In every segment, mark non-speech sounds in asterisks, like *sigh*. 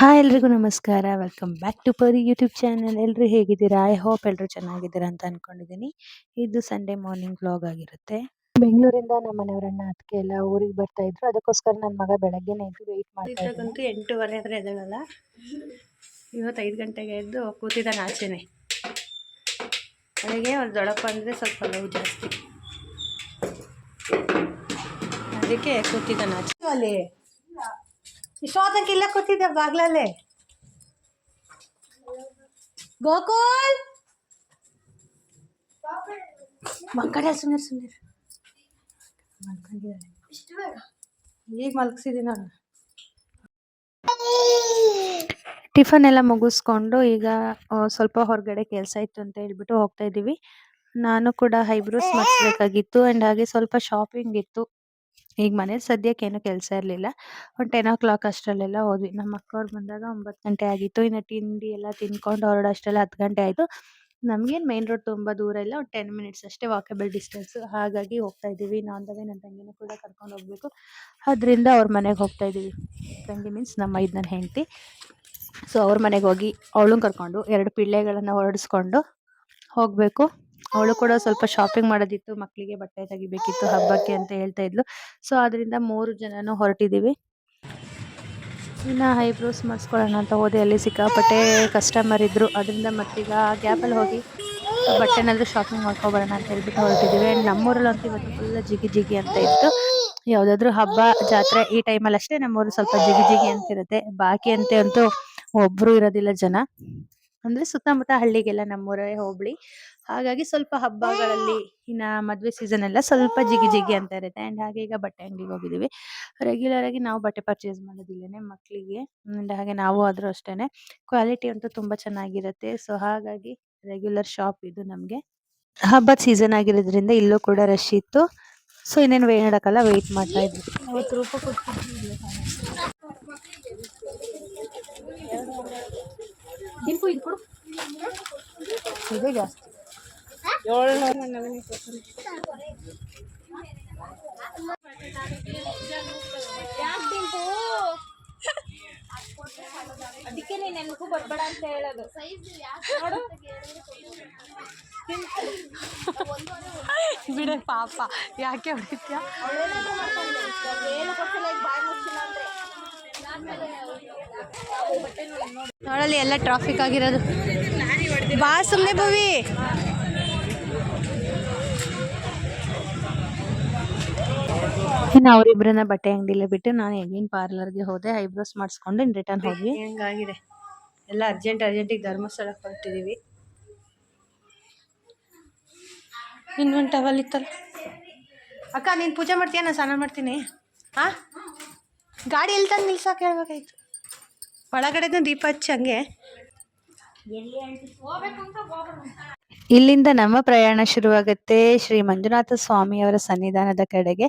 Hi ಎಲ್ರಿಗೂ ನಮಸ್ಕಾರ. Welcome back to Pari YouTube channel ಎಲ್ಲರೂ ಹೇಗಿದ್ದೀರಾ? ಐ ಹೋಪ್ ಎಲ್ಲರೂ ಚೆನ್ನಾಗಿದ್ದೀರಾ ಅಂತ ಅನ್ಕೊಂಡಿದ್ದೀನಿ ಇದು ಸಂಡೇ ಮಾರ್ನಿಂಗ್ ವ್ಲಾಗ್ ಆಗಿರುತ್ತೆ. ಬೆಂಗಳೂರಿಂದ ನಮ್ಮ ಮನೆಯವರನ್ನ ಅದಕ್ಕೆ ಎಲ್ಲ ಊರಿಗೆ ಬರ್ತಾ ಇದ್ರು. ಅದಕ್ಕೋಸ್ಕರ ನನ್ನ ಮಗ ಬೆಳಗ್ಗೆನೇ ಎದ್ದು ವೆಯ್ಟ್ ಮಾಡ್ತಾ ಇದ್ದಾನೆ ಇದ್ರಾಗಂತೂ ಎಂಟೂವರೆ ಆದರೆ ಎದ್ದೇಳಲ್ಲ. ಇವತ್ತು ಐದು ಗಂಟೆಗೆ ಎದ್ದು ಕೂತಿದ್ದಾನೆ ಆಚೆನೆ. ಅವಳಿಗೆ ಒಂದು ದೊಡ್ಡಪ್ಪ ಅಂದರೆ ಸ್ವಲ್ಪ ಲವ್ ಜಾಸ್ತಿ. ಅದಕ್ಕೆ ಕೂತಿದ್ದಾನೆ ಆಚೆ. ಅಲ್ಲಿ ಇಷ್ಟೊತ್ತಕ್ಕೆ ಇಲ್ಲ ಕೂತಿದ್ದೆ ಬಾಗ್ಲಲ್ಲೇ. ಗೋಕುಲ್! ಮಕ್ಕಳ ಸುಮ್ಮನೆ ಮಲ್ಕೊಂಡಿದ್ದಾಳೆ. ಈಗ ಮಲಗಿಸಿದ್ದೀನಿ ನಾನು? ಟಿಫನ್ ಎಲ್ಲ ಮುಗಿಸ್ಕೊಂಡು ಈಗ ಸ್ವಲ್ಪ ಹೊರಗಡೆ ಕೆಲಸ ಇತ್ತು ಅಂತ ಹೇಳ್ಬಿಟ್ಟು ಹೋಗ್ತಾ ಇದ್ದೀವಿ. ನಾನು ಕೂಡ ಐಬ್ರೋಸ್ ಮಾಡಿಸ್ಬೇಕಾಗಿತ್ತು ಆ್ಯಂಡ್ ಹಾಗೆ ಸ್ವಲ್ಪ ಶಾಪಿಂಗ್ ಇತ್ತು. ಈಗ ಮನೇಲಿ ಸದ್ಯಕ್ಕೆ ಏನು ಕೆಲಸ ಇರಲಿಲ್ಲ. ಒಂದು ಟೆನ್ ಓ ಕ್ಲಾಕ್ ಅಷ್ಟರಲ್ಲೆಲ್ಲ ಹೋದ್ವಿ. ನಮ್ಮ ಅಕ್ಕವ್ರು ಬಂದಾಗ ಒಂಬತ್ತು ಗಂಟೆ ಆಗಿತ್ತು. ಇನ್ನು ತಿಂಡಿ ಎಲ್ಲ ತಿನ್ಕೊಂಡು ಹೊರಡೋ ಅಷ್ಟೆಲ್ಲ ಹತ್ತು ಗಂಟೆ ಆಯಿತು. ನಮಗೇನು ಮೇನ್ ರೋಡ್ ತುಂಬ ದೂರ ಇಲ್ಲ. ಒಂದು ಟೆನ್ ಮಿನಿಟ್ಸ್ ಅಷ್ಟೇ ವಾಕೇಬಲ್ ಡಿಸ್ಟೆನ್ಸ್ ಹಾಗಾಗಿ ಹೋಗ್ತಾ ಇದ್ದೀವಿ. ನಾನು ನನ್ನ ತಂಗಿನೂ ಕೂಡ ಕರ್ಕೊಂಡು ಹೋಗಬೇಕು. ಅದರಿಂದ ಅವ್ರ ಮನೆಗೆ ಹೋಗ್ತಾ ಇದ್ದೀವಿ. ತಂಗಿ ಮೀನ್ಸ್ ನಮ್ಮ ಐದನೇ ಹೆಂಡತಿ. ಸೊ ಅವ್ರ ಮನೆಗೆ ಹೋಗಿ ಅವಳನ್ನ ಕರ್ಕೊಂಡು ಎರಡು ಪಿಳ್ಳೆಗಳನ್ನು ಹೊರಡಿಸ್ಕೊಂಡು ಹೋಗಬೇಕು. ಅವಳು ಕೂಡ ಸ್ವಲ್ಪ ಶಾಪಿಂಗ್ ಮಾಡೋದಿತ್ತು ಮಕ್ಕಳಿಗೆ ಬಟ್ಟೆ ತೆಗಿಬೇಕಿತ್ತು, ಹಬ್ಬಕ್ಕೆ ಅಂತ ಹೇಳ್ತಾ ಇದ್ಲು. ಸೊ ಅದರಿಂದ ಮೂರು ಜನನು ಹೊರಟಿದ್ದೀವಿ ಇನ್ನು ಐಬ್ರೋಸ್ ಮಾಡಿಸ್ಕೊಳ್ಳೋಣ ಅಂತ ಹೋದೆ, ಅಲ್ಲಿ ಸಿಕ್ಕಾಪಟ್ಟೆ ಕಸ್ಟಮರ್ ಇದ್ದರು ಅದರಿಂದ ಮತ್ತೀಗ ಗ್ಯಾಪಲ್ಲಿ ಹೋಗಿ ಬಟ್ಟೆನಾದರೂ ಶಾಪಿಂಗ್ ಮಾಡ್ಕೊಬರೋಣ ಅಂತ ಹೇಳ್ಬಿಟ್ಟು ಹೊರಟಿದ್ದೀವಿ ಆ್ಯಂಡ್ ನಮ್ಮೂರಲ್ಲಂತೂ ಇವತ್ತು ಫುಲ್ ಜಿಗಿ ಜಿಗಿ ಅಂತ ಇತ್ತು. ಯಾವುದಾದ್ರೂ ಹಬ್ಬ, ಜಾತ್ರೆ ಈ ಟೈಮಲ್ಲಿ ಅಷ್ಟೇ ನಮ್ಮೂರು ಸ್ವಲ್ಪ ಜಿಗಿ ಜಿಗಿ ಅಂತಿರುತ್ತೆ ಬಾಕಿ ಅಂತ ಅಂತೂ ಒಬ್ಬರು ಇರೋದಿಲ್ಲ ಜನ. ಅಂದರೆ ಸುತ್ತಮುತ್ತ ಹಳ್ಳಿಗೆಲ್ಲ ನಮ್ಮೂರೇ ಹೋಬಳಿ ಹಾಗಾಗಿ ಸ್ವಲ್ಪ ಹಬ್ಬಗಳಲ್ಲಿ ಇನ್ನ ಮದ್ವೆ ಸೀಸನ್ ಎಲ್ಲ ಸ್ವಲ್ಪ ಜಿಗಿ ಜಿಗಿ ಅಂತ ಇರುತ್ತೆ. ಅಂಡ್ ಹಾಗೆ ಈಗ ಬಟ್ಟೆ ಅಂಗಡಿಗೆ ಹೋಗಿದೀವಿ ರೆಗ್ಯುಲರ್ ಆಗಿ ನಾವು ಬಟ್ಟೆ ಪರ್ಚೇಸ್ ಮಾಡೋದಿಲ್ಲೇನೆ ಮಕ್ಕಳಿಗೆ ಅಂಡ್ ಹಾಗೆ ನಾವು ಆದ್ರೂ ಅಷ್ಟೇನೆ. ಕ್ವಾಲಿಟಿ ಅಂತೂ ತುಂಬಾ ಚೆನ್ನಾಗಿರುತ್ತೆ. ಸೊ ಹಾಗಾಗಿ ರೆಗ್ಯುಲರ್ ಶಾಪ್ ಇದು ನಮಗೆ. ಹಬ್ಬದ ಸೀಸನ್ ಆಗಿರೋದ್ರಿಂದ ಇಲ್ಲೂ ಕೂಡ ರಶ್ ಇತ್ತು. ಸೊ ಇನ್ನೇನು ವೇ ಮಾಡೋಕ್ಕಲ್ಲ ವೇಟ್ ಮಾಡ್ತಾ ಇದ್ವಿ. ಇದು ಜಾಸ್ತಿ. ಅದಕ್ಕೆ ನೀನ್ ನೆನಪು ಬರ್ಬೇಡ ಅಂತ ಹೇಳೋದು ಬಿಡೆ ಪಾಪ, ಯಾಕೆ ಹೊಡಿತ್ಯಾ? ನೋಡಲ್ಲಿ ಎಲ್ಲ ಟ್ರಾಫಿಕ್ ಆಗಿರೋದು. ಬಾ ಸುಮ್ಮನೆ ಭವಿ. ಇನ್ನು ಅವರಿಬ್ಬರನ್ನ ಬಟ್ಟೆ ಅಂಗಡಿಲೇ ಬಿಟ್ಟು ನಾನು ಎಗಿನ್ ಪಾರ್ಲರ್ಗೆ ಹೋದೆ ಐಬ್ರೋಸ್ ಮಾಡಿಸ್ಕೊಂಡು ರಿಟರ್ನ್ ಹೋಗಿ ಹೆಂಗಾಗಿದೆ? ಎಲ್ಲ ಅರ್ಜೆಂಟ್ ಅರ್ಜೆಂಟಿಗೆ ಧರ್ಮಸ್ಥಳಕ್ಕೆ ಹೊರಟಿದ್ದೀವಿ ಇನ್ನೊಂದು ಟವಲ್ ಇತ್ತಲ್ಲ? ಅಕ್ಕ ನೀನು ಪೂಜೆ ಮಾಡ್ತೀಯ? ನಾನು ಸ್ನಾನ ಮಾಡ್ತೀನಿ. ಹಾಂ ಗಾಡಿ ಎಲ್ಲಿ ತಂದು ನಿಲ್ಸಕ್ಕೆ ಹೇಳ್ಬೇಕಾಯ್ತು? ಒಳಗಡೆನೂ ದೀಪ ಹಚ್ಚಿ ಹಂಗೆ. ಇಲ್ಲಿಂದ ನಮ್ಮ ಪ್ರಯಾಣ ಶುರುವಾಗುತ್ತೆ ಶ್ರೀ ಮಂಜುನಾಥ ಸ್ವಾಮಿ ಅವರ ಸನ್ನಿಧಾನದ ಕಡೆಗೆ.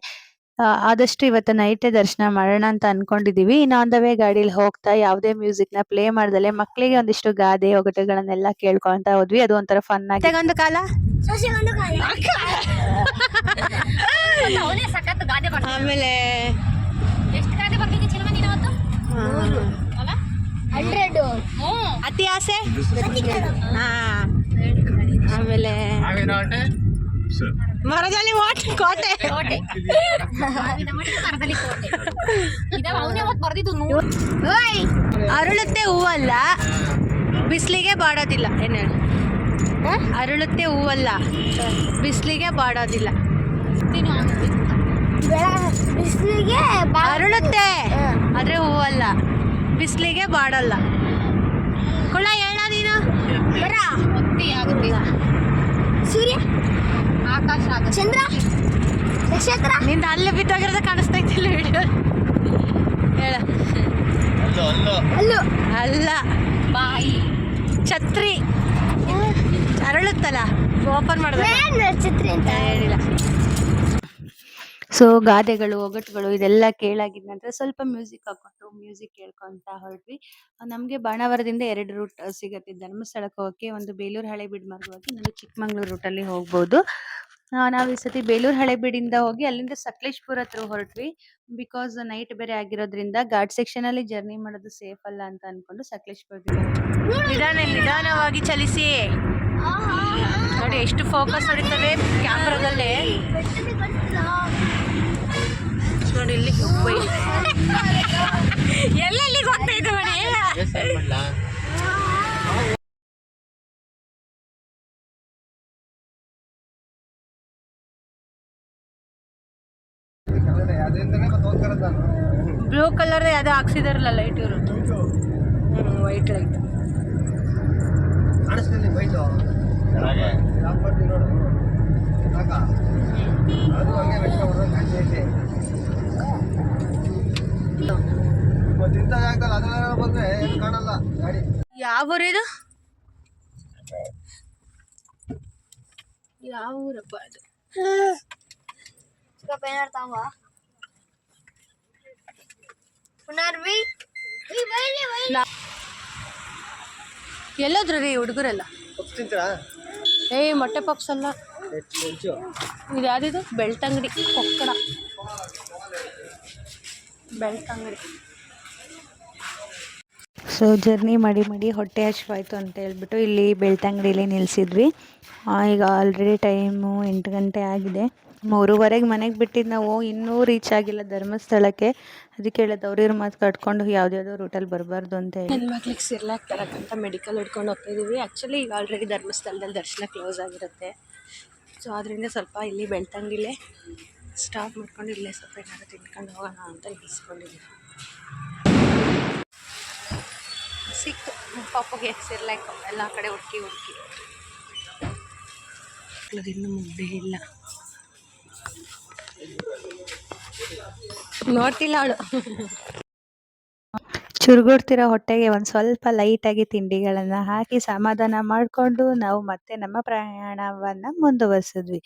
ಆದಷ್ಟು ಇವತ್ತು ನೈಟೇ ದರ್ಶನ ಮಾಡೋಣ ಅಂತ ಅನ್ಕೊಂಡಿದೀವಿ. ಇನ್ನು ಆನ್ ದ ವೇ ಗಾಡಿಲಿ ಹೋಗ್ತಾ ಯಾವುದೇ ಮ್ಯೂಸಿಕ್ನ ಪ್ಲೇ ಮಾಡ್ದಲೆ ಮಕ್ಕಳಿಗೆ ಒಂದಿಷ್ಟು ಗಾದೆ ಒಗಟುಗಳನ್ನೆಲ್ಲ ಕೇಳ್ಕೊಂತ ಹೋದ್ವಿ. ಅದು ಒಂಥರ ಫನ್ ಆಗಿ ಒಂದು ಕಾಲ? ಆಮೇಲೆ ಅತಿ ಆಸೆ? ಹಾ. ಆಮೇಲೆ ಮರದಲ್ಲಿ ವಾಟ್ ಕೋಟೆ. ಕೋಟೆ. ಅರಳುತ್ತೆ ಹೂವಲ್ಲ. ಬಿಸಿಲಿಗೆ ಬಾಡೋದಿಲ್ಲ. ಏನು ಹೇಳಿ? ಅರಳುತ್ತೆ ಹೂವಲ್ಲ. ಬಿಸಿಲಿಗೆ ಬಾಡೋದಿಲ್ಲ. ಬಿಸಿಲಿಗೆ ಅರಳುತ್ತೆ. ಆದ್ರೆ ಹೂವಲ್ಲ. ಬಿಸಿಲಿಗೆ ಬಾಡಲ್ಲ. ಕುಳ್ಳ ಹೇಳ ನೀನು. ಸೂರ್ಯ? ಆಕಾಶ ಚಂದ್ರ? ನಕ್ಷತ್ರ? ನಿಂದ ಅಲ್ಲಿ ಬಿದ್ದೋಗಿರೋದು ಕಾಣಿಸ್ತೈತಿಲ್ಲ ವಿಡಿಯೋ ಹೇಳ. ಅಲ್ಲು ಅಲ್ಲ. ಬಾಯಿ. ಛತ್ರಿ. ಅರಳುತ್ತಲ್ಲ. ಓಪನ್ ಮಾಡಿದ್ರೆ ನಕ್ಷತ್ರ ಅಂತ. ಹೇಳಿಲ್ಲ. ಸೊ ಗಾದೆಗಳು ಒಗಟುಗಳು ಇದೆಲ್ಲ ಕೇಳಾಗಿದ ನಂತರ ಸ್ವಲ್ಪ ಮ್ಯೂಸಿಕ್ ಹಾಕೊಂಡು ಮ್ಯೂಸಿಕ್ ಕೇಳ್ಕೊಂತ ಹೊರಟ್ವಿ. ನಮಗೆ ಬಾಣಾವರದಿಂದ ಎರಡು ರೂಟ್ ಸಿಗತ್ತೆ ಧರ್ಮಸ್ಥಳಕ್ಕೆ ಹೋಗಕ್ಕೆ ಒಂದು ಬೇಲೂರು ಹಳೆಬಿಡ್ ಮಾರ್ಗವಾಗಿ ಇನ್ನೊಂದು ಚಿಕ್ಕಮಂಗ್ಳೂರು ರೂಟಲ್ಲಿ ಹೋಗ್ಬೋದು. ನಾವು ಈ ಸತಿ ಬೇಲೂರು ಹಳೆಬೀಡಿಂದ ಹೋಗಿ ಅಲ್ಲಿಂದ ಸಕಲೇಶ್ಪುರ ಹತ್ರ ಹೊರಟ್ವಿ. ಬಿಕಾಸ್ ನೈಟ್ ಬೇರೆ ಆಗಿರೋದ್ರಿಂದ ಘಾಟ್ ಸೆಕ್ಷನ್ ಅಲ್ಲಿ ಜರ್ನಿ ಮಾಡೋದು ಸೇಫ್ ಅಲ್ಲ ಅಂತ ಅನ್ಕೊಂಡು ಸಕಲೇಶ್ಪುರದಿಂದ ನಿಧಾನ ನಿಧಾನವಾಗಿ ಚಲಿಸಿ. ನೋಡಿ ಎಷ್ಟು ಫೋಕಸ್ ಹೊಡಿತದೆ ಕ್ಯಾಮ್ರಾದಲ್ಲಿ ನೋಡಿ ಇಲ್ಲಿ. ಎಲ್ಲೆಲ್ಲಿ ಹೋಗ್ತಾ ಇದೆ ಕಲರ್ ಯಾವ್ದೋ ಹಾಕ್ಸಿದಾರಲ್ಲ ಲೈಟ್ ಇವರು. ವೈಟ್ ಲೈಟ್ ಯಾವ ಊರು ಇದು? ಯಾವ ಊರಪ್ಪ ಅದು? ಪುನರ್ವಿ ಎಲ್ಲೋದ್ರು ರೀ ಹುಡುಗರೆಲ್ಲ. ಏ ಏಯ್ ಮೊಟ್ಟೆ ಪಪ್ಸ್ ಅಲ್ಲ ಇದು ಯಾವ್ದಿದು? ಬೆಳ್ತಂಗಡಿ ಕೊಕ್ಕಡ. ಬೆಳ್ತಂಗಡಿ ಸೊ ಜರ್ನಿ ಮಾಡಿ ಮಾಡಿ ಹೊಟ್ಟೆ ಹಸಿವಾಯಿತು ಅಂತ ಹೇಳ್ಬಿಟ್ಟು ಇಲ್ಲಿ ಬೆಳ್ತಂಗಡಿಲಿ ನಿಲ್ಲಿಸಿದ್ವಿ ಈಗ ಆಲ್ರೆಡಿ ಟೈಮು ಎಂಟು ಗಂಟೆ ಆಗಿದೆ. ಮೂರುವರೆಗೆ ಮನೆಗೆ ಬಿಟ್ಟಿದ್ದು ನಾವು ಇನ್ನೂ ರೀಚ್ ಆಗಿಲ್ಲ ಧರ್ಮಸ್ಥಳಕ್ಕೆ. ಅದಕ್ಕೆ ಹೇಳಿದ್ ಅವ್ರಿವ್ರ ಮಾತು ಕಟ್ಕೊಂಡು ಯಾವುದ್ಯಾವುದೋ ರೂಟಲ್ಲಿ ಬರಬಾರ್ದು ಅಂತ ಹೇಳಿ. ನನ್ನ ಮಕ್ಳಿಗೆ ಸಿರ್ಲಾಕ್ ತರಕ್ಕಂತ ಮೆಡಿಕಲ್ ಹಿಡ್ಕೊಂಡು ಹೋಗ್ತಾ ಇದೀವಿ. ಆ್ಯಕ್ಚುಲಿ ಈಗ ಆಲ್ರೆಡಿ ಧರ್ಮಸ್ಥಳದಲ್ಲಿ ದರ್ಶನ ಕ್ಲೋಸ್ ಆಗಿರುತ್ತೆ. ಸೊ ಅದರಿಂದ ಸ್ವಲ್ಪ ಇಲ್ಲಿ ಬೆಳ್ತಂಗಿಲ್ಲೇ ಸ್ಟಾಪ್ ಮಾಡ್ಕೊಂಡು ಇಲ್ಲೇ ಸ್ವಲ್ಪ ಏನಾದ್ರು ತಿನ್ಕೊಂಡು ಹೋಗೋಣ ಅಂತ ಇಸ್ಕೊಂಡಿದ್ದೀನಿ ಸಿಕ್ತು. ಪಾಪಗೆ ಸಿರ್ಲಾಕ್ ಎಲ್ಲ ಕಡೆ ಹುಡುಕಿ ಹುಡುಕಿ. ಇನ್ನೂ ಮುದ್ದೆ ಇಲ್ಲ. ನೋಡ್ತಿಲ್ಲ ಅವಳು. ಚುರುಗುಡ್ತಿರೋ ಹೊಟ್ಟೆಗೆ ಒಂದು ಸ್ವಲ್ಪ ಲೈಟಾಗಿ ತಿಂಡಿಗಳನ್ನು ಹಾಕಿ ಸಮಾಧಾನ ಮಾಡಿಕೊಂಡು ನಾವು ಮತ್ತೆ ನಮ್ಮ ಪ್ರಯಾಣವನ್ನು ಮುಂದುವರಿಸಿದ್ವಿ.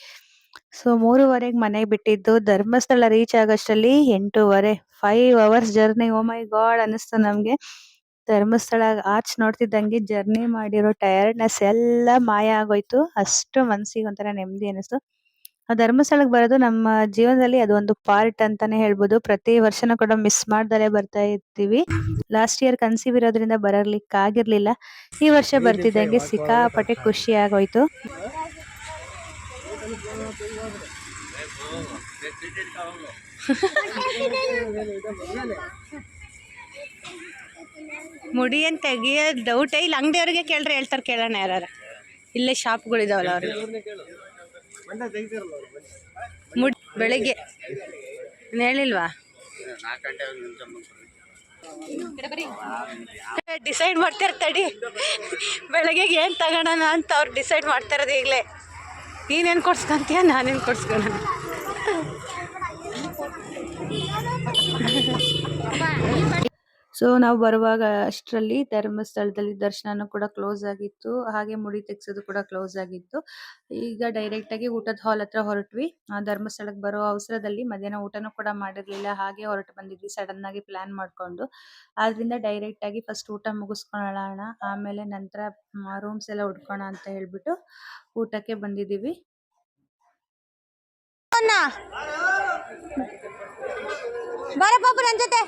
ಸೊ ಮೂರುವರೆಗೆ ಮನೆಗೆ ಬಿಟ್ಟಿದ್ದು ಧರ್ಮಸ್ಥಳ ರೀಚ್ ಆಗೋಷ್ಟರಲ್ಲಿ ಎಂಟೂವರೆ five hours journey oh my God ಅನ್ನಿಸ್ತು ನಮಗೆ. ಧರ್ಮಸ್ಥಳ ಆರ್ಚ್ ನೋಡ್ತಿದ್ದಂಗೆ ಜರ್ನಿ ಮಾಡಿರೋ ಟಯರ್ಡ್ನೆಸ್ ಎಲ್ಲ ಮಾಯ ಆಗೋಯ್ತು. ಅಷ್ಟು ಮನ್ಸಿಗೆ ಒಂಥರ ನೆಮ್ಮದಿ ಅನ್ನಿಸ್ತು. ಆ ಧರ್ಮಸ್ಥಳಕ್ಕೆ ಬರೋದು ನಮ್ಮ ಜೀವನದಲ್ಲಿ ಅದು ಒಂದು ಪಾರ್ಟ್ ಅಂತಾನೆ ಹೇಳ್ಬೋದು. ಪ್ರತಿ ವರ್ಷನೂ ಕೂಡ ಮಿಸ್ ಮಾಡ್ದಲೇ ಬರ್ತಾ ಇರ್ತೀವಿ. ಲಾಸ್ಟ್ ಇಯರ್ ಕನ್ಸೀವ್ ಇರೋದ್ರಿಂದ ಬರಲಿಕ್ಕೆ ಆಗಿರ್ಲಿಲ್ಲ ಈ ವರ್ಷ ಬರ್ತಿದ್ದಂಗೆ ಸಿಕ್ಕಾಪಟ್ಟೆ ಖುಷಿ ಆಗೋಯ್ತು. *laughs* ಮುಡಿ ಅಂತ ತೆಗಿಯೋ ಡೌಟೇ ಇಲ್ಲ. ಅಂಗಡಿಯವ್ರಿಗೆ ಕೇಳ್ರೆ ಹೇಳ್ತಾರೆ ಕೇಳೋಣ ಯಾರು ಇಲ್ಲೇ ಶಾಪ್ಗಳಿದಾವಲ್ಲ ಅವ್ರಿಗೆ. ಬೆಳಿಗ್ಗೆ. ಹೇಳಿಲ್ವಾ? ಡಿಸೈಡ್ ಮಾಡ್ತಾರೆ ತಡಿ. ಬೆಳಗ್ಗೆಗೆ ಏನು ತಗೋಣ ಅಂತ ಅವ್ರು ಡಿಸೈಡ್ ಮಾಡ್ತಾರದು ಈಗಲೇ. ನೀನೇನು ಕೊಡ್ಸ್ಕೊಂತೀಯ, ನಾನೇನು ಕೊಡ್ಸ್ಕೊಳ ಸೊ ನಾವು ಬರುವಾಗ ಅಷ್ಟರಲ್ಲಿ ಧರ್ಮಸ್ಥಳದಲ್ಲಿ ದರ್ಶನನೂ ಕೂಡ ಕ್ಲೋಸ್ ಆಗಿತ್ತು. ಹಾಗೆ ಮುಡಿ ತೆಗ್ಸೋದು ಕೂಡ ಕ್ಲೋಸ್ ಆಗಿತ್ತು. ಈಗ ಡೈರೆಕ್ಟ್ ಆಗಿ ಊಟದ ಹಾಲ್ ಹತ್ರ ಹೊರಟ್ವಿ. ಆ ಧರ್ಮಸ್ಥಳಕ್ಕೆ ಬರೋ ಅವಸರದಲ್ಲಿ ಮಧ್ಯಾಹ್ನ ಊಟನೂ ಕೂಡ ಮಾಡಿರ್ಲಿಲ್ಲ. ಹಾಗೆ ಹೊರಟು ಬಂದಿದ್ವಿ ಸಡನ್ ಆಗಿ ಪ್ಲಾನ್ ಮಾಡ್ಕೊಂಡು. ಆದ್ರಿಂದ ಡೈರೆಕ್ಟ್ ಆಗಿ ಫಸ್ಟ್ ಊಟ ಮುಗಿಸ್ಕೊಳ್ಳೋಣ ಆಮೇಲೆ ನಂತರ ರೂಮ್ಸ್ ಎಲ್ಲ ಹುಡ್ಕೋಣ ಅಂತ ಹೇಳ್ಬಿಟ್ಟು ಊಟಕ್ಕೆ ಬಂದಿದ್ದೀವಿ. ಬಾರ ಪಾಪು ನನ್ನ ಜೊತೆ.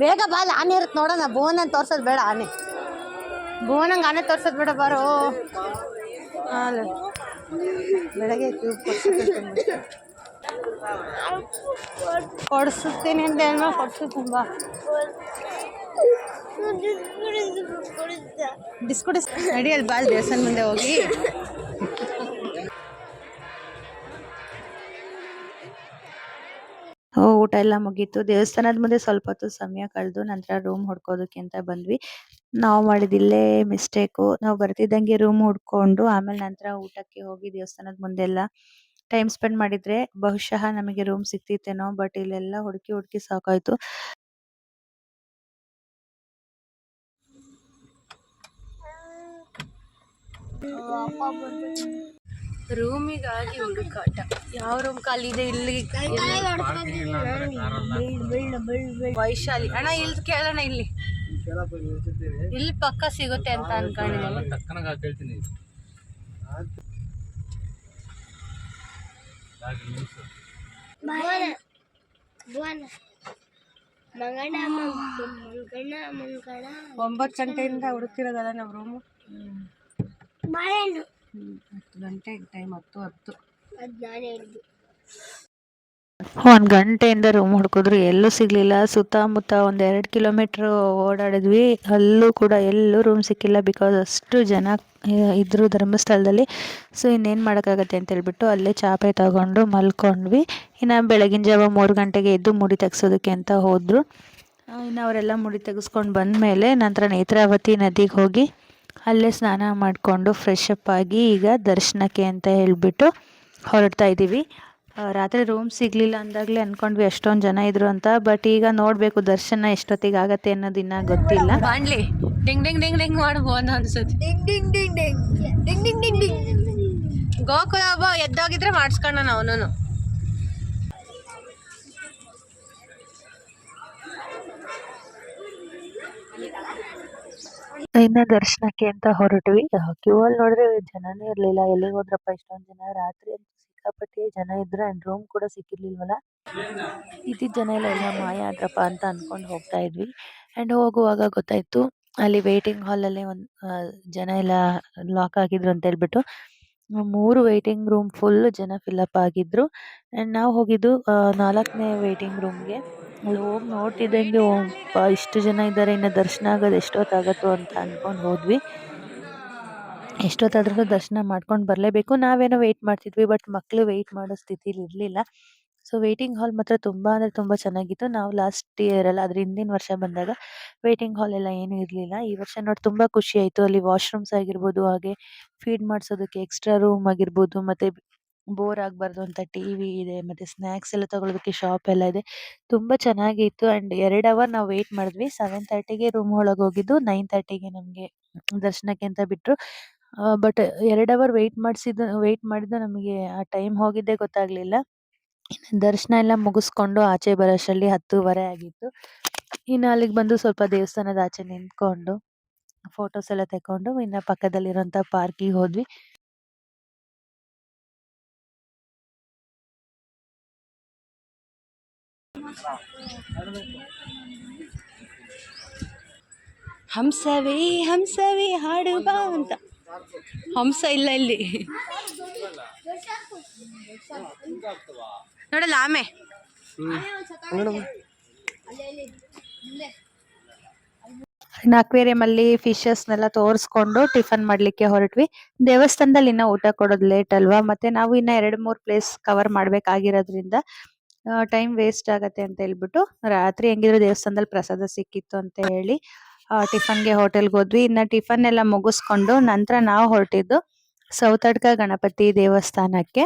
ಬೇಗ ಬಾ ಅಲ್ಲಿ ಆನೆ ಇರುತ್ತೆ ನೋಡೋಣ. ಭುವನ ತೋರ್ಸೋದು ಬೇಡ ಆನೆ. ಭುವನಂಗೆ ಆನೆ ತೋರ್ಸೋದು ಬೇಡ ಬಾರೋ. ಹಾಲು ಬೆಳಗ್ಗೆ ಕೊಡಿಸುತ್ತೇನೆ ಅಂತ ಹೇಳ ಕೊಡ್ಸು ತುಂಬ ಡಿಸ್ಕೋ ಡಿಸ್ ನಡಿ ಅಲ್ಲಿ ಬಾಲ್ ದೇವಸ್ಥಾನ ಮುಂದೆ ಹೋಗಿ. ಊಟ ಎಲ್ಲ ಮುಗೀತು. ದೇವಸ್ಥಾನದ ಮುಂದೆ ಸ್ವಲ್ಪ ಹೊತ್ತು ಸಮಯ ಕಳೆದು ನಂತರ ರೂಮ್ ಹುಡ್ಕೋದಕ್ಕೆ ಅಂತ ಬಂದ್ವಿ. ನಾವು ಮಾಡಿದಿಲ್ಲೇ ಮಿಸ್ಟೇಕು ನಾವು ಬರ್ತಿದ್ದಂಗೆ ರೂಮ್ ಹುಡ್ಕೊಂಡು ಆಮೇಲೆ ನಂತರ ಊಟಕ್ಕೆ ಹೋಗಿ ದೇವಸ್ಥಾನದ ಮುಂದೆ ಎಲ್ಲ ಟೈಮ್ ಸ್ಪೆಂಡ್ ಮಾಡಿದ್ರೆ ಬಹುಶಃ ನಮಗೆ ರೂಮ್ ಸಿಕ್ತಿತ್ತೇನೋ ಬಟ್ ಇಲ್ಲೆಲ್ಲ ಹುಡುಕಿ ಹುಡುಕಿ ಸಾಕಾಯ್ತು. ರೂಮಿಗಾಗಿ ಹುಡುಕಾಟ ಯಾವ ರೂಮ್ ಖಾಲಿ ಇದೆ ಇಲ್ಲಿ? ವೈಶಾಲಿ. ಅಣ್ಣ ಇಲ್ಲಿ ಕೇಳೋಣ ಇಲ್ಲಿ. ಇಲ್ಲಿ ಪಕ್ಕ ಸಿಗುತ್ತೆ ಅಂತ ಅನ್ಕೊಂಡಿದ್ದೀನಿ. ಒಂಬತ್ತು ಗಂಟೆಯಿಂದ ಹುಡುಕ್ತಿರೋದಲ್ಲ ನಾವು ರೂಮು ಬಾಳೆಹಣ್ಣು. ಹತ್ತು ಗಂಟೆ ಟೈಮ್ ಹತ್ತು ಹತ್ತು. ಒಂದು ಗಂಟೆಯಿಂದ ರೂಮ್ ಹುಡ್ಕಿದ್ರು ಎಲ್ಲೂ ಸಿಗಲಿಲ್ಲ. ಸುತ್ತಮುತ್ತ ಒಂದು ಎರಡು ಕಿಲೋಮೀಟ್ರ್ ಓಡಾಡಿದ್ವಿ. ಅಲ್ಲೂ ಕೂಡ ಎಲ್ಲೂ ರೂಮ್ ಸಿಕ್ಕಿಲ್ಲ ಬಿಕಾಸ್ ಅಷ್ಟು ಜನ ಇದ್ದರು ಇದ್ರು ಧರ್ಮಸ್ಥಳದಲ್ಲಿ. ಸೊ ಇನ್ನೇನು ಮಾಡೋಕ್ಕಾಗತ್ತೆ ಅಂತ ಹೇಳ್ಬಿಟ್ಟು ಅಲ್ಲೇ ಚಾಪೆ ತಗೊಂಡು ಮಲ್ಕೊಂಡ್ವಿ. ಇನ್ನು ಬೆಳಗಿನ ಜಾವ ಮೂರು ಗಂಟೆಗೆ ಎದ್ದು ಮುಡಿ ತೆಗ್ಸೋದಕ್ಕೆ ಅಂತ ಹೋದರು. ಇನ್ನು ಅವರೆಲ್ಲ ಮುಡಿ ತೆಗೆಸ್ಕೊಂಡು ಬಂದಮೇಲೆ ನಂತರ ನೇತ್ರಾವತಿ ನದಿಗೆ ಹೋಗಿ ಅಲ್ಲೇ ಸ್ನಾನ ಮಾಡಿಕೊಂಡು ಫ್ರೆಶ್ ಅಪ್ ಆಗಿ ಈಗ ದರ್ಶನಕ್ಕೆ ಅಂತ ಹೇಳಿಬಿಟ್ಟು ಹೊರಡ್ತಾ ಇದ್ದೀವಿ. ರಾತ್ರಿ ರೂಮ್ ಸಿಗಲಿಲ್ಲ ಅಂದಾಗಲೇ ಅಂದ್ಕೊಂಡ್ವಿ ಎಷ್ಟೊಂದು ಜನ ಇದ್ರು ಅಂತ ಬಟ್ ಈಗ ನೋಡಬೇಕು ದರ್ಶನ ಎಷ್ಟೊತ್ತಿಗೆ ಆಗತ್ತೆ ಅನ್ನೋದು ಇನ್ನೂ ಗೊತ್ತಿಲ್ಲ. ಬಾಣ್ಲಿ ಡಿಂಗ್ ಡಿಂಗ್ ಡಿಂಗ್ ಡಿಂಗ್ ಮಾಡ್ಬೋದು ಅನ್ಸುತ್ತೆ. Ding ding ding ding ding ding ding ding. Gokula ಹಬ್ಬ ಎದ್ದೋಗಿದ್ರೆ ಮಾಡಿಸ್ಕೊಂಡ ಅವನು ಇನ್ನು ದರ್ಶನಕ್ಕೆ ಅಂತ ಹೊರಟ್ವಿ. ಕ್ಯೂ ಅಲ್ಲಿ ನೋಡಿದ್ರೆ ಜನನೇ ಇರಲಿಲ್ಲ. ಎಲ್ಲಿಗೆ ಹೋದ್ರಪ್ಪ ಇಷ್ಟೊಂದು ಜನ? ರಾತ್ರಿ ಸಿಕ್ಕಾಪಟ್ಟೆ ಜನ ಇದ್ರು. ಅಂಡ್ ರೂಮ್ ಕೂಡ ಸಿಕ್ಕಿರ್ಲಿಲ್ವಲ್ಲ? ಇದ್ದಿದ್ ಜನ ಎಲ್ಲ ಮಾಯ ಆದ್ರಪ್ಪ ಅಂತ ಅನ್ಕೊಂಡು ಹೋಗ್ತಾ ಇದ್ವಿ. ಅಂಡ್ ಹೋಗುವಾಗ ಗೊತ್ತಾಯ್ತು, ಅಲ್ಲಿ ವೇಟಿಂಗ್ ಹಾಲ್ ಅಲ್ಲಿ ಒಂದ್ ಜನ ಎಲ್ಲ ಲಾಕ್ ಆಗಿದ್ರು ಅಂತ ಹೇಳ್ಬಿಟ್ಟು, ಮೂರು ವೇಟಿಂಗ್ ರೂಮ್ ಫುಲ್ ಜನ ಫಿಲ್ ಅಪ್ ಆಗಿದ್ರು. ಅಂಡ್ ನಾವು ಹೋಗಿದ್ದು ನಾಲ್ಕನೇ ವೇಟಿಂಗ್ ರೂಮ್ಗೆ ಹೋಗಿ ನೋಡ್ತಿದ್ದಂಗೆ ಒಬ್ಬ ಇಷ್ಟು ಜನ ಇದ್ದಾರೆ, ಇನ್ನು ದರ್ಶನ ಆಗೋದು ಎಷ್ಟೊತ್ತಾಗತ್ತೋ ಅಂತ ಅಂದ್ಕೊಂಡು ಹೋದ್ವಿ. ಎಷ್ಟೊತ್ತಾದ್ರೂ ದರ್ಶನ ಮಾಡ್ಕೊಂಡು ಬರಲೇಬೇಕು. ನಾವೇನೋ ವೆಯ್ಟ್ ಮಾಡ್ತಿದ್ವಿ ಬಟ್ ಮಕ್ಕಳು ವೆಯ್ಟ್ ಮಾಡೋ ಸ್ಥಿತಿಲಿ ಇರಲಿಲ್ಲ. ಸೊ ವೇಟಿಂಗ್ ಹಾಲ್ ಮಾತ್ರ ತುಂಬ ಅಂದರೆ ತುಂಬ ಚೆನ್ನಾಗಿತ್ತು. ನಾವು ಲಾಸ್ಟ್ ಇಯರ್ ಅಲ್ಲ ಅದ್ರ ಹಿಂದಿನ ವರ್ಷ ಬಂದಾಗ ವೇಟಿಂಗ್ ಹಾಲ್ ಎಲ್ಲ ಏನೂ ಇರಲಿಲ್ಲ. ಈ ವರ್ಷ ನೋಡಿ ತುಂಬ ಖುಷಿ ಆಯಿತು. ಅಲ್ಲಿ ವಾಶ್ರೂಮ್ಸ್ ಆಗಿರ್ಬೋದು, ಹಾಗೆ ಫೀಡ್ ಮಾಡಿಸೋದಕ್ಕೆ ಎಕ್ಸ್ಟ್ರಾ ರೂಮ್ ಆಗಿರ್ಬೋದು, ಮತ್ತು ಬೋರ್ ಆಗ್ಬಾರ್ದು ಅಂತ ಟಿವಿ ಇದೆ, ಮತ್ತೆ ಸ್ನಾಕ್ಸ್ ಎಲ್ಲ ತಗೊಳ್ಳೋದಕ್ಕೆ ಶಾಪ್ ಎಲ್ಲ ಇದೆ. ತುಂಬ ಚೆನ್ನಾಗಿತ್ತು ಅಂಡ್ ಎರಡ್ ಅವರ್ ನಾವು ವೇಟ್ ಮಾಡಿದ್ವಿ. ಸೆವೆನ್ ತರ್ಟಿಗೆ ರೂಮ್ ಒಳಗೆ ಹೋಗಿದ್ದು ನೈನ್ ತರ್ಟಿಗೆ ನಮಗೆ ದರ್ಶನಕ್ಕೆ ಅಂತ ಬಿಟ್ರು. ಬಟ್ ಎರಡು ಅವರ್ ವೇಟ್ ಮಾಡಿಸಿದ್ದು ವೇಟ್ ಮಾಡಿದ್ದು ನಮಗೆ ಆ ಟೈಮ್ ಹೋಗಿದ್ದೇ ಗೊತ್ತಾಗ್ಲಿಲ್ಲ. ದರ್ಶನ ಎಲ್ಲ ಮುಗಿಸ್ಕೊಂಡು ಆಚೆ ಬರೋಷ್ಟರಲ್ಲಿ ಹತ್ತೂವರೆ ಆಗಿತ್ತು. ಇನ್ನು ಅಲ್ಲಿಗೆ ಬಂದು ಸ್ವಲ್ಪ ದೇವಸ್ಥಾನದ ಆಚೆ ನಿಂತ್ಕೊಂಡು ಫೋಟೋಸ್ ಎಲ್ಲ ತಕೊಂಡು ಇನ್ನು ಪಕ್ಕದಲ್ಲಿರುವಂಥ ಪಾರ್ಕಿಗೆ ಹೋದ್ವಿ. ಹಂಸವೇ ಹಂಸವೇ ಹಾಡು ಬಾ ಅಂತ. ಹಂಸ ಇಲ್ಲ ಇಲ್ಲಿ. ನೋಡಲ್ಲ ಆಮೆ. ಅಲ್ಲಿ ಫಿಶಸ್ನೆಲ್ಲ ತೋರಿಸ್ಕೊಂಡು ಟಿಫನ್ ಮಾಡ್ಲಿಕ್ಕೆ ಹೊರಟ್ವಿ. ದೇವಸ್ಥಾನದಲ್ಲಿ ಇನ್ನ ಊಟ ಕೊಡೋದು ಲೇಟ್ ಅಲ್ವಾ? ಮತ್ತೆ ನಾವು ಇನ್ನ ಎರಡ್ ಮೂರ್ ಪ್ಲೇಸ್ ಕವರ್ ಮಾಡ್ಬೇಕಾಗಿರೋದ್ರಿಂದ ಟೈಮ್ ವೇಸ್ಟ್ ಆಗತ್ತೆ ಅಂತ ಹೇಳ್ಬಿಟ್ಟು ರಾತ್ರಿ ಹೆಂಗಿದ್ರು ದೇವಸ್ಥಾನದಲ್ಲಿ ಪ್ರಸಾದ ಸಿಕ್ಕಿತ್ತು ಅಂತ ಹೇಳಿ ಟಿಫನ್ಗೆ ಹೋಟೆಲ್ಗೆ ಹೋದ್ವಿ. ಇನ್ನ ಟಿಫನ್ ಎಲ್ಲ ಮುಗಿಸ್ಕೊಂಡು ನಂತರ ನಾವು ಹೊರಟಿದ್ದು ಸೌತಡ್ಕ ಗಣಪತಿ ದೇವಸ್ಥಾನಕ್ಕೆ.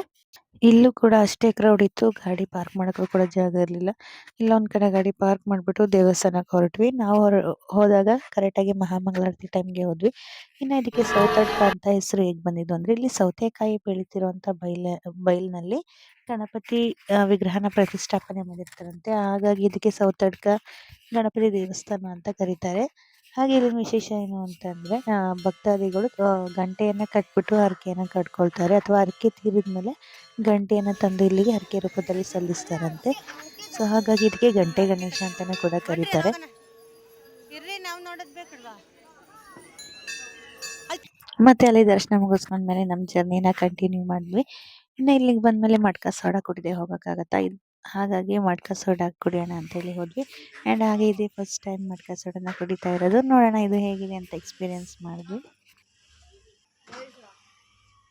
ಇಲ್ಲೂ ಕೂಡ ಅಷ್ಟೇ ಕ್ರೌಡ್ ಇತ್ತು. ಗಾಡಿ ಪಾರ್ಕ್ ಮಾಡೋಕ್ಕೂ ಕೂಡ ಜಾಗ ಇರಲಿಲ್ಲ. ಇಲ್ಲೊಂದ್ ಕಡೆ ಗಾಡಿ ಪಾರ್ಕ್ ಮಾಡ್ಬಿಟ್ಟು ದೇವಸ್ಥಾನಕ್ಕೆ ಹೊರಟ್ವಿ. ನಾವು ಹೊರ, ಹೋದಾಗ ಕರೆಕ್ಟಾಗಿ ಮಹಾಮಂಗಳಾರತಿ ಟೈಮ್ಗೆ ಹೋದ್ವಿ. ಇನ್ನು ಇದಕ್ಕೆ ಸೌತಡ್ಕ ಅಂತ ಹೆಸರು ಹೇಗೆ ಬಂದಿದ್ದು ಅಂದ್ರೆ ಇಲ್ಲಿ ಸೌತೆಕಾಯಿ ಬೆಳಿತಿರುವಂತ ಬೈಲ, ಬೈಲ್ನಲ್ಲಿ ಗಣಪತಿ ವಿಗ್ರಹನ ಪ್ರತಿಷ್ಠಾಪನೆ ಮಾಡಿರ್ತಾರಂತೆ. ಹಾಗಾಗಿ ಇದಕ್ಕೆ ಸೌತಡ್ಕ ಗಣಪತಿ ದೇವಸ್ಥಾನ ಅಂತ ಕರೀತಾರೆ. ಹಾಗೆ ಇಲ್ಲಿನ ವಿಶೇಷ ಏನು ಅಂತಂದ್ರೆ ಭಕ್ತಾದಿಗಳು ಗಂಟೆಯನ್ನ ಕಟ್ಬಿಟ್ಟು ಹರಕೆಯನ್ನ ಕಟ್ಕೊಳ್ತಾರೆ. ಅಥವಾ ಹರಕೆ ತೀರಿದ್ಮೇಲೆ ಗಂಟೆಯನ್ನ ತಂದು ಇಲ್ಲಿಗೆ ಹರಕೆ ರೂಪದಲ್ಲಿ ಸಲ್ಲಿಸ್ತಾರಂತೆ. ಸೊ ಹಾಗಾಗಿ ಇದಕ್ಕೆ ಗಂಟೆ ಗಣೇಶ ಅಂತಾನೆ ಕೂಡ ಕರೀತಾರೆ. ಮತ್ತೆ ಅಲ್ಲಿ ದರ್ಶನ ಮುಗಿಸ್ಕೊಂಡ್ಮೇಲೆ ನಮ್ಮ ಜರ್ನಿನ ಕಂಟಿನ್ಯೂ ಮಾಡಿದ್ವಿ. ಇನ್ನು ಇಲ್ಲಿಗೆ ಬಂದ್ಮೇಲೆ ಮಡ್ಕ ಸೋಡಾ ಕುಡಿದೆ ಹೋಗೋಕ್ಕಾಗತ್ತಾ ಇದು ಹಾಗಾಗಿ ಮಡ್ಕ ಸೋಡಾ ಕುಡಿಯೋಣ ಅಂತೇಳಿ ಹೋದ್ವಿ. ಆ್ಯಂಡ್ ಹಾಗೆ ಇದೇ ಫಸ್ಟ್ ಟೈಮ್ ಮಡ್ಕ ಸೋಡಾನ ಕುಡಿತಾ ಇರೋದು. ನೋಡೋಣ ಇದು ಹೇಗಿದೆ ಅಂತ ಎಕ್ಸ್ಪೀರಿಯನ್ಸ್ ಮಾಡಿದ್ವಿ.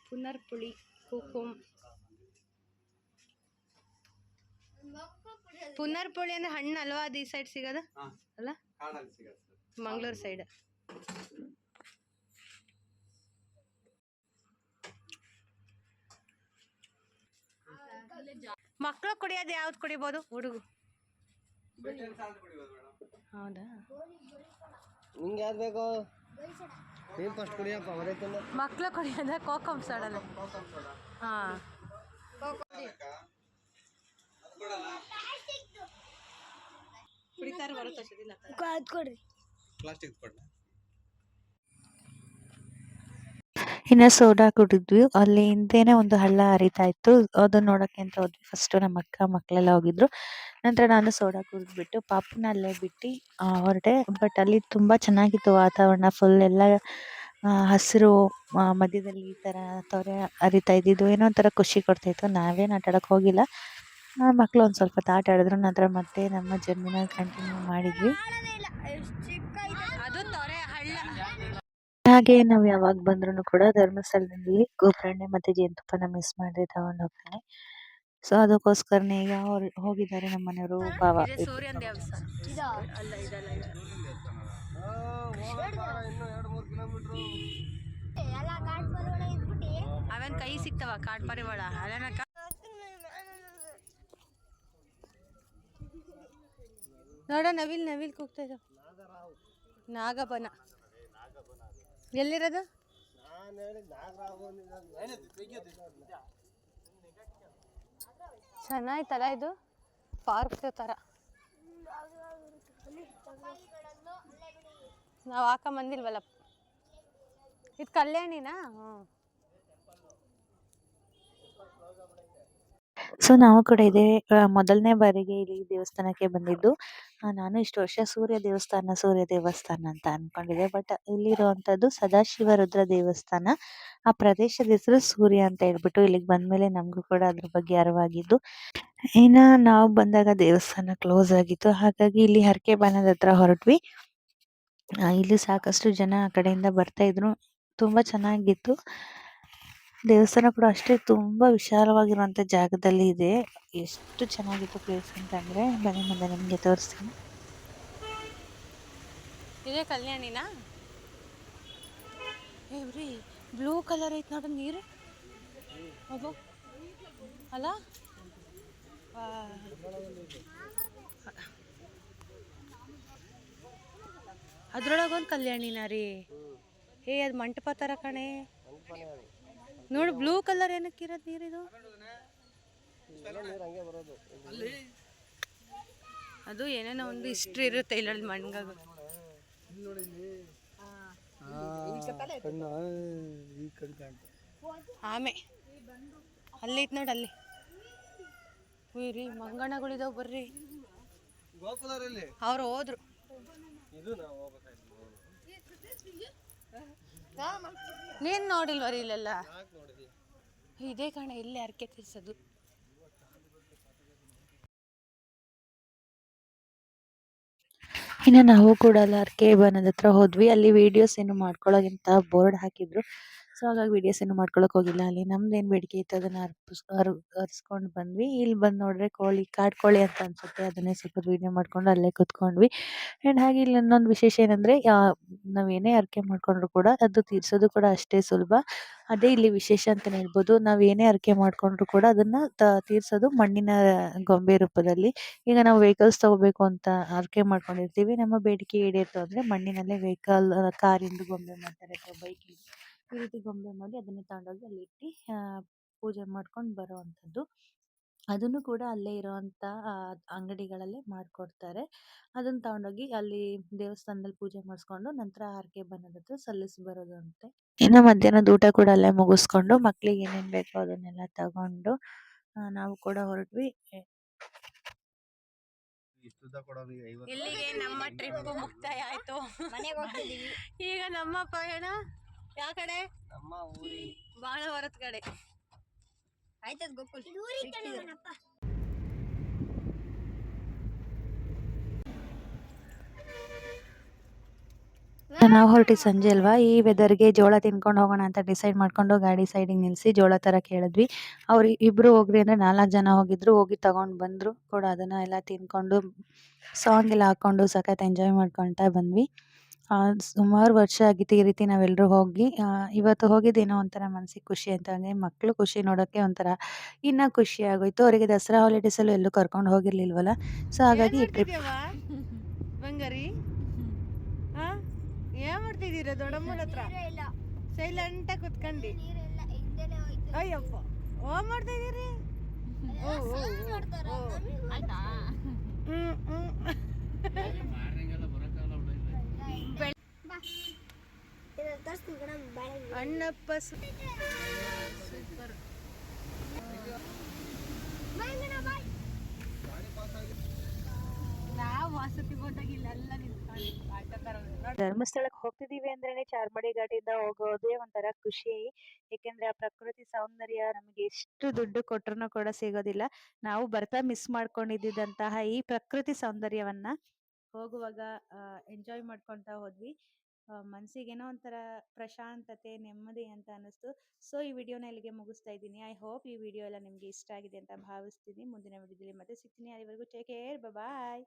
ಪುನರ್ಪುಳಿ ಕುಕುಮ್. ಪುನರ್ಪುಳಿ ಅಂದ್ರೆ ಹಣ್ಣು ಅಲ್ವಾ? ಅದು ಈ ಸೈಡ್ ಸಿಗೋದು? ಅಲ್ಲ? ಮಂಗಳೂರು ಸೈಡ್ ಮಕ್ಕಳು ಕುಡಿಯೋದು ಯಾವ್ದು ಕುಡಿಬೋದು? ಹುಡುಗು. ಹೌದಾ? ನಿಂಗೆ ಯಾವ್ದು ಬೇಕು? ನೀನು ಫಸ್ಟ್ ಕುಡಿಯಪ್ಪ ಮಕ್ಕಳು ಕುಡಿಯೋದ? ಕೋಕಮ್ ಸೋಡಲ್ಲ ಹಾಂ. ಕುಡಿತಾರೆ ಬರುತ್ತೆ ಅಷ್ಟೊತ್ತಿಲ್ಲ ಅದು ಕೊಡ್ರಿ. ಪ್ಲಾಸ್ಟಿಕ್ ಕೊಡ್ಲ? ಇನ್ನು ಸೋಡಾ ಕುಡಿದ್ವಿ. ಅಲ್ಲಿ ಹಿಂದೆನೆ ಒಂದು ಹಳ್ಳ ಹರಿತಾ ಇತ್ತು. ಅದನ್ನ ನೋಡಕ್ಕೆ ಅಂತ ಹೋದ್ವಿ. ಫಸ್ಟ್ ನಮ್ಮ ಅಕ್ಕ ಮಕ್ಕಳೆಲ್ಲ ಹೋಗಿದ್ರು. ನಂತರ ನಾನು ಸೋಡಾ ಕುಡಿದ್ಬಿಟ್ಟು ಪಾಪನ ಅಲ್ಲೇ ಬಿಟ್ಟು ಹೊರಟೆ. ಬಟ್ ಅಲ್ಲಿ ತುಂಬಾ ಚೆನ್ನಾಗಿತ್ತು ವಾತಾವರಣ. ಫುಲ್ ಎಲ್ಲ ಹಸಿರು ಮಧ್ಯದಲ್ಲಿ ಈ ತರ ತೊರೆ ಹರಿತಾ ಇದ್ದಿದ್ದು. ಏನೋ ಒಂಥರ ಖುಷಿ ಕೊಡ್ತಾ ಇತ್ತು. ನಾವೇನು ಆಟ ಆಡಕ್ ಹೋಗಿಲ್ಲ. ಆ, ಮಕ್ಳು ಒಂದ್ ಸ್ವಲ್ಪ ಹೊತ್ತು ಆಟ ಆಡಿದ್ರು ನಂತರ ಮತ್ತೆ ನಮ್ಮ ಜರ್ನಿನ ಕಂಟಿನ್ಯೂ ಮಾಡಿದ್ವಿ. ಹಾಗೆ ನಾವು ಯಾವಾಗ ಬಂದ್ರು ಕೂಡ ಧರ್ಮಸ್ಥಳದಲ್ಲಿ ಗೋಕರ್ಣೆ ಮತ್ತೆ ಜೇನುತುಪ್ಪನ ಮಿಸ್ ಮಾಡದೆ ತಗೊಂಡ್ ಹೋಗ್ತೀನಿ ಸೊ ಅದಕ್ಕೋಸ್ಕರನೇ ಈಗ ಅವ್ರು ಹೋಗಿದ್ದಾರೆ ನಮ್ಮ ಮನೆಯವರು ಇದ್ಬಿಟ್ಟು ಕೈ ಸಿಗ್ತಾವ ಕಾಡ್ ಪರಿವಾಳ ನೋಡ, ನವಿಲ್ ನವಿಲ್ ಕೂಗ್ತಾ ಇದ್ದ ನಾಗಬನ. ಎಲ್ಲಿರೋದು? ಚೆನ್ನಾಯ್ತಲ್ಲ ಇದು? ಪಾರ್ಕ್ ತರ ನಾವು ಹಾಕ ಬಂದಿಲ್ವಲ್ಲ? ಇದು ಕಲ್ಯಾಣಿನಾ? ಹ್ಞೂ ಸೊ ನಾವು ಕೂಡ ಇದೇ ಮೊದಲನೇ ಬಾರಿಗೆ ಇಲ್ಲಿ ದೇವಸ್ಥಾನಕ್ಕೆ ಬಂದಿದ್ದು. ನಾನು ಇಷ್ಟು ವರ್ಷ ಸೂರ್ಯ ದೇವಸ್ಥಾನ ಸೂರ್ಯ ದೇವಸ್ಥಾನ ಅಂತ ಅನ್ಕೊಂಡಿದ್ದೆ. ಬಟ್ ಇಲ್ಲಿರುವಂತದ್ದು ಸದಾಶಿವ ರುದ್ರ ದೇವಸ್ಥಾನ. ಆ ಪ್ರದೇಶದ ಹೆಸರು ಸೂರ್ಯ ಅಂತ ಹೇಳ್ಬಿಟ್ಟು ಇಲ್ಲಿಗೆ ಬಂದ್ಮೇಲೆ ನಮಗೂ ಕೂಡ ಅದ್ರ ಬಗ್ಗೆ ಅರಿವಾಗಿದ್ದು. ಇನ್ನ ನಾವು ಬಂದಾಗ ದೇವಸ್ಥಾನ ಕ್ಲೋಸ್ ಆಗಿತ್ತು. ಹಾಗಾಗಿ ಇಲ್ಲಿ ಹರಕೆ ಬಾನದ ಹತ್ರ ಹೊರಟ್ವಿ. ಇಲ್ಲಿ ಸಾಕಷ್ಟು ಜನ ಆ ಕಡೆಯಿಂದ ಬರ್ತಾ ಇದ್ರು. ತುಂಬಾ ಚೆನ್ನಾಗಿತ್ತು. ದೇವಸ್ಥಾನ ಕೂಡ ಅಷ್ಟೇ ತುಂಬಾ ವಿಶಾಲವಾಗಿರುವಂತ ಜಾಗದಲ್ಲಿ ಇದೆ. ಎಷ್ಟು ಚೆನ್ನಾಗಿತ್ತು ಪ್ಲೇಸ್ ಅಂತಂದ್ರೆ ಬನ್ನಿ ಮುಂದೆ ನಿಮಗೆ ತೋರಿಸ್ತೀನಿ. ಇದೇ ಕಲ್ಯಾಣಿನಾ? ಏವ್ರಿ ಬ್ಲೂ ಕಲರ್ ಐತೆ ನೋಡು ನೀರು. ಅದು. ಅಲ್ಲ ಅದ್ರೊಳಗೊಂದು ಕಲ್ಯಾಣಿನ ರೀ. ಏ, ಅದು ಮಂಟಪ ಥರ ಕಣೆ. ನೋಡು ಬ್ಲೂ ಕಲರ್ ಏನಕ್ಕೆ ಇರೋದು ಇದು? ಅದು ಏನೇನೋ ಒಂದು ಹಿಸ್ಟ್ರಿ ಇರುತ್ತೆ ಕಣ್ಣು ಕಾಣ್ತು ಆಮೆ. ಅಲ್ಲಿ ಇತ್ತು ನೋಡಿ ಅಲ್ಲಿ. ರೀ ಮಂಗಣಗಳಿದಾವ್ ಬರ್ರಿ. ಅವ್ರು ಹೋದ್ರು. ನೀನ್ ನೋಡಿಲ್ವರಿ ಇಲ್ಲೆಲ್ಲ ಇದೇ ಕಣ, ಇಲ್ಲೇ ಅರ್ಕೆ ತಿರ್ಸೋದು. ಇನ್ನು ನಾವು ಕೂಡ ಅಲ್ಲ ಅರ್ಕೆ ಬನದ ಹತ್ರ ಹೋದ್ವಿ. ಅಲ್ಲಿ ವಿಡಿಯೋಸ್ ಏನು ಮಾಡ್ಕೊಳ್ಳೋಗಿಂತ ಬೋರ್ಡ್ ಹಾಕಿದ್ರು. ಸೊ, ಹಾಗಾಗಿ ವಿಡಿಯೋಸ್ ಏನು ಮಾಡ್ಕೊಳಕ್ ಹೋಗಿಲ್ಲ. ಅಲ್ಲಿ ನಮ್ದು ಏನು ಬೇಡಿಕೆ ಇತ್ತು, ಅದನ್ನ ಅರ್ಪಿಸ್, ಅರ್, ಅರ್ಸ್ಕೊಂಡ್ ಬಂದ್ವಿ. ಇಲ್ಲಿ ಬಂದು ನೋಡ್ರೆ ಕೋಳಿ, ಕಾಡ್ ಕೋಳಿ ಅಂತ ಅನ್ಸುತ್ತೆ. ಅದನ್ನೇ ಸ್ವಲ್ಪ ವಿಡಿಯೋ ಮಾಡ್ಕೊಂಡು ಅಲ್ಲೇ ಕುತ್ಕೊಂಡ್ವಿ. ಅಂಡ್ ಹಾಗೆ ಇಲ್ಲಿ ಇನ್ನೊಂದು ವಿಶೇಷ ಏನಂದ್ರೆ ನಾವು ಏನೇ ಅರ್ಕೆ ಮಾಡ್ಕೊಂಡ್ರು ಕೂಡ ಅದು ತೀರ್ಸೋದು ಕೂಡ ಅಷ್ಟೇ ಸುಲಭ. ಅದೇ ಇಲ್ಲಿ ವಿಶೇಷ ಅಂತ ಹೇಳ್ಬೋದು. ನಾವು ಏನೇ ಅರ್ಕೆ ಮಾಡ್ಕೊಂಡ್ರು ಕೂಡ ಅದನ್ನ ತ- ತೀರ್ಸೋದು ಮಣ್ಣಿನ ಗೊಂಬೆ ರೂಪದಲ್ಲಿ. ಈಗ ನಾವು ವೆಹಿಕಲ್ಸ್ ತಗೋಬೇಕು ಅಂತ ಅರ್ಕೆ ಮಾಡ್ಕೊಂಡಿರ್ತೀವಿ. ನಮ್ಮ ಬೇಡಿಕೆ ಈಡೇರ್ತು ಅಂದ್ರೆ ಮಣ್ಣಿನಲ್ಲೇ ವೆಹಿಕಲ್ ಕಾರಿಂದ ಗೊಂಬೆ ಮಾಡ್ತಾರೆ ಅಥವಾ ಬೈಕ್ ಈ ರೀತಿ ಗೊಂಬೆ ಮಾಡಿ ಅದನ್ನ ತಗೊಂಡೋಗಿ ಅಲ್ಲಿ ಇಟ್ಟು ಪೂಜೆ ಮಾಡ್ಕೊಂಡು ಬರುವಂತದ್ದು ಅದನ್ನು ಕೂಡ ಅಲ್ಲೇ ಇರುವಂತ ಅಂಗಡಿಗಳಲ್ಲೇ ಮಾಡ್ಕೊಡ್ತಾರೆ. ಅದನ್ನ ತಗೊಂಡೋಗಿ ಅಲ್ಲಿ ದೇವಸ್ಥಾನದಲ್ಲಿ ಪೂಜೆ ಮಾಡಿಸ್ಕೊಂಡು ನಂತರ ಹರಕೆ ಬನ್ನದ ಹತ್ರ ಸಲ್ಲಿಸಿ ಬರೋದು ಅಂತೆ. ಇನ್ನು ಮಧ್ಯಾಹ್ನದ ಊಟ ಕೂಡ ಅಲ್ಲೇ ಮುಗಿಸ್ಕೊಂಡು ಮಕ್ಳಿಗೆ ಏನೇನ್ ಬೇಕೋ ಅದನ್ನೆಲ್ಲ ತಗೊಂಡು ನಾವು ಕೂಡ ಹೊರಟ್ವಿ. ಇಲ್ಲಿಗೆ ನಮ್ಮ ಟ್ರಿಪ್ ಮುಕ್ತಾಯ ಆಯ್ತು. ಈಗ ನಮ್ಮ ಪಯಣ ಯಾವ ಕಡೆ? ನಮ್ಮ ಊರಿ. ಬಾಣವರದ ಕಡೆ. ಆಯ್ತದ ಗೊಕ್ಕುಲ್ ನಾವು ಹೊರಟಿ ಸಂಜೆ ಅಲ್ವಾ? ಈ ವೆದರ್ಗೆ ಜೋಳ ತಿನ್ಕೊಂಡು ಹೋಗೋಣ ಅಂತ ಡಿಸೈಡ್ ಮಾಡ್ಕೊಂಡು ಗಾಡಿ ಸೈಡಿಗೆ ನಿಲ್ಸಿ ಜೋಳ ತರ ಕೇಳಿದ್ವಿ ಅವ್ರು ಇಬ್ರು ಹೋಗ್ರಿ ಅಂದ್ರೆ ನಾಲ್ಕು ಜನ ಹೋಗಿದ್ರು ಹೋಗಿ ತಗೊಂಡ್ ಬಂದ್ರು. ಕೂಡ ಅದನ್ನ ಎಲ್ಲ ತಿನ್ಕೊಂಡು ಸಾಂಗ್ ಎಲ್ಲ ಹಾಕೊಂಡು ಸಖತ್ ಎಂಜಾಯ್ ಮಾಡ್ಕೊಂತ ಬಂದ್ವಿ. ಸುಮಾರು ವರ್ಷ ಆಗಿತ್ತು ಈ ರೀತಿ ನಾವೆಲ್ಲರೂ ಹೋಗಿ. ಇವತ್ತು ಹೋಗಿದ್ದೇನೋ ಒಂಥರ ಮನ್ಸಿಗೆ ಖುಷಿ ಅಂತ ಹಂಗೆ ಮಕ್ಳು ಖುಷಿ ನೋಡೋಕ್ಕೆ ಒಂಥರ ಇನ್ನೂ ಖುಷಿ ಆಗೋಯ್ತು. ಅವರಿಗೆ ದಸರಾ ಹಾಲಿಡೇಸ್ ಅಲ್ಲೂ ಎಲ್ಲೂ ಕರ್ಕೊಂಡು ಹೋಗಿರ್ಲಿಲ್ವಲ್ಲ? ಸೊ ಹಾಗಾಗಿ ಈ ಟ್ರಿಪ್ ಬಂಗಾರಿ? ಏನು ಏನ್ ಮಾಡ್ತಿದ್ದೀರ ದೊಡ್ಡಮ್ಮನ ಹತ್ರ? ಇಲ್ಲ ಸೈಲೆಂಟ್ ಕುತ್ಕೊಂಡಿ. ನೀರೆಲ್ಲ ಹಿಂದೆನೆ ಹೋಯ್ತು ಅಯ್ಯಪ್ಪ ಓ ಮಾಡ್ತಾ ಇದೀರಿ ಓ ಓ ನೋಡ್ತಾರ ಆಯ್ತಾ ಹ್ಮ್ ಹ್ಮ್ ತೋರಿಸ್ತೀನಿ ಕಣ ಬಾಳೆ ಅಣ್ಣಪ್ಪ ಸು- ನಾವು ವಸತಿ ಹೋದಾಗ ಇಲ್ಲೆಲ್ಲ ನಿಂತ್ಕೊಂಡು ಆಟ ಬರೋದು ಧರ್ಮಸ್ಥಳಕ್ಕೆ ಹೋಗ್ತಿದೀವಿ ಅಂದ್ರೇನೆ ಚಾರ್ಮಡಿ ಘಾಟಿಯಿಂದ ಹೋಗೋದೇ ಒಂಥರ ಖುಷಿ. ಯಾಕೆಂದ್ರೆ ಆ ಪ್ರಕೃತಿ ಸೌಂದರ್ಯ ನಮಗೆ ಎಷ್ಟು ದುಡ್ಡು ಕೊಟ್ರು ಕೂಡ ಸಿಗೋದಿಲ್ಲ. ನಾವು ಬರ್ತಾ ಮಿಸ್ ಮಾಡ್ಕೊಂಡಿದ್ದಂತಹ ಈ ಪ್ರಕೃತಿ ಸೌಂದರ್ಯವನ್ನ ಹೋಗುವಾಗ ಎಂಜಾಯ್ ಮಾಡ್ಕೊತಾ ಹೋದ್ವಿ. ಮನಸ್ಸಿಗೇನೋ ಒಂಥರ ಪ್ರಶಾಂತತೆ, ನೆಮ್ಮದಿ ಅಂತ ಅನ್ನಿಸ್ತು. ಸೊ ಈ ವಿಡಿಯೋನ ಇಲ್ಲಿಗೆ ಮುಗಿಸ್ತಾ ಇದ್ದೀನಿ. ಐ ಹೋಪ್ ಈ ವಿಡಿಯೋ ಎಲ್ಲ ನಿಮಗೆ ಇಷ್ಟ ಆಗಿದೆ ಅಂತ ಭಾವಿಸ್ತೀನಿ. ಮುಂದಿನ ವಿಡಿಯೋದಲ್ಲಿ ಮತ್ತೆ ಸಿಗ್ತೀನಿ. ಅಲ್ಲಿವರೆಗೂ ಟೇಕ್ ಕೇರ್ ಬಾಯ್